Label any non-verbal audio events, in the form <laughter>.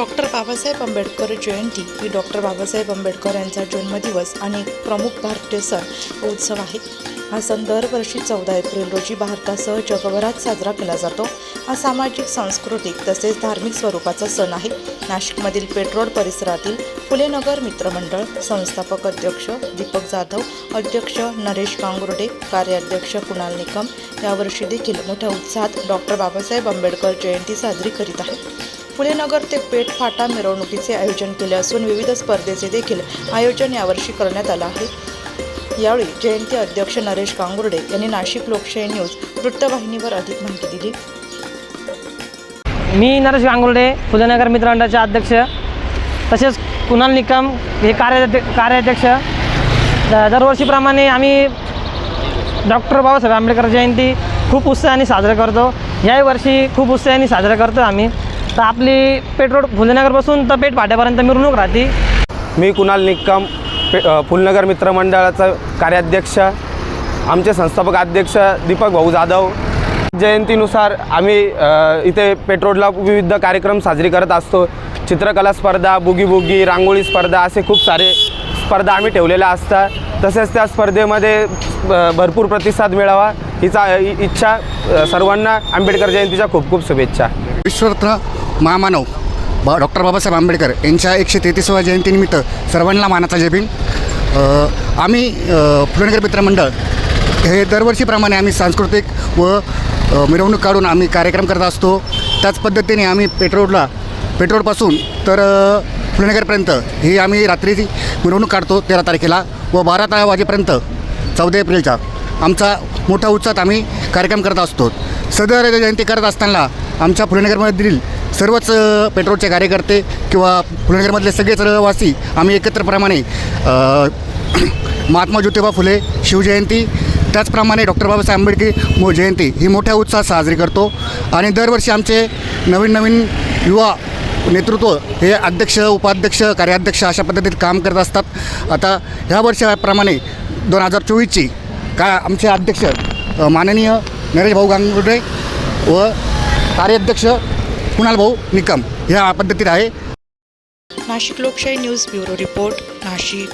Doctor Babasaheb Ambedkar जयंती. ही doctor Babasaheb Ambedkar यांचा जन्मदिवस आणि एक प्रमुख भारतीय सण उत्सव आहे. हा सण दरवर्षी चौदा एप्रिल रोजी भारतासह जगभरात साजरा केला जातो. हा सामाजिक सांस्कृतिक तसेच धार्मिक स्वरूपाचा सण आहे. नाशिकमधील पेट्रोल परिसरातील फुलेनगर मित्रमंडळ संस्थापक अध्यक्ष दीपक जाधव अध्यक्ष नरेश कांगुर्डे कार्याध्यक्ष कुणाल निकम यावर्षी देखील मोठ्या उत्साहात डॉक्टर बाबासाहेब आंबेडकर जयंती साजरी करीत आहे फुलेनगर ते पेठ फाटा मिरवणुकीचे आयोजन केले असून विविध स्पर्धेचे देखील आयोजन यावर्षी करण्यात आलं आहे. यावेळी जयंती अध्यक्ष नरेश कांगुर्डे यांनी नाशिक लोकशाही न्यूज वृत्तवाहिनीवर अधिक माहिती दिली. मी नरेश गांगुर्डे फुलेनगर मित्रमंडळाचे अध्यक्ष तसेच कुणाल निकम हे कार्याध्य कार्याध्यक्ष. दरवर्षीप्रमाणे आम्ही डॉक्टर बाबासाहेब आंबेडकर जयंती खूप उत्साहाने साजरा करतो. याही वर्षी खूप उत्साहाने साजरा करतो आम्ही. तर आपली पेट्रोल फुलेनगरपासून तर पेठ फाट्यापर्यंत मिरवणूक राहते. मी कुणाल निक्कम पे फुलनगर मित्रमंडळाचा कार्याध्यक्ष आमचे संस्थापक अध्यक्ष दीपक भाऊ जाधव. जयंतीनुसार आम्ही इथे पेट्रोलला विविध कार्यक्रम साजरी करत असतो. चित्रकला स्पर्धा बुगी बुगी रांगोळी स्पर्धा असे खूप सारे स्पर्धा आम्ही ठेवलेल्या असतात. तसेच त्या स्पर्धेमध्ये भरपूर प्रतिसाद मिळावा. हिचा इ- इच्छा सर्वांना आंबेडकर जयंतीच्या खूप खूप शुभेच्छा. विश्वरत्न महामानव बा डॉक्टर बाबासाहेब आंबेडकर यांच्या एकशे तेहतीसव्या जयंतीनिमित्त सर्वांना मानाचा जय आम्ही अ, मित्रमंडळ हे दरवर्षीप्रमाणे आम्ही सांस्कृतिक व मिरवणूक काढून आम्ही कार्यक्रम करत असतो. त्याच पद्धतीने आम्ही पेट्रोलला पेट्रोलपासून तर अ, ही आम्ही रात्रीची मिरवणूक काढतो तेरा तारखेला व बारा तारा वाजेपर्यंत चौदा एप्रिलच्या. आमचा मोठा उत्साहात आम्ही कार्यक्रम करत असतो. सदर जयंती करत असताना आमच्या फुलेनगरमधील सर्वच पेट्रोलचे कार्यकर्ते किंवा फुलेनगरमधले सगळेच रहिवासी आम्ही एकत्रप्रमाणे <clears throat> महात्मा ज्योतिबा फुले शिवजयंती त्याचप्रमाणे डॉक्टर बाबासाहेब आंबेडकर मो जयंती ही मोठ्या उत्साहात साजरी करतो. आणि दरवर्षी आमचे नवीन नवीन युवा नेतृत्व हे अध्यक्ष उपाध्यक्ष कार्याध्यक्ष अशा पद्धतीत काम करत असतात. आता ह्या वर्षाप्रमाणे दोन हजार चोवीसची का आमचे अध्यक्ष माननीय नरेश भाऊ गांगुर्डे व कार्याध्यक्ष कुणाल भाऊ निकम ह्या पद्धतीत आहे. नाशिक लोकशाही न्यूज ब्युरो रिपोर्ट नाशिक.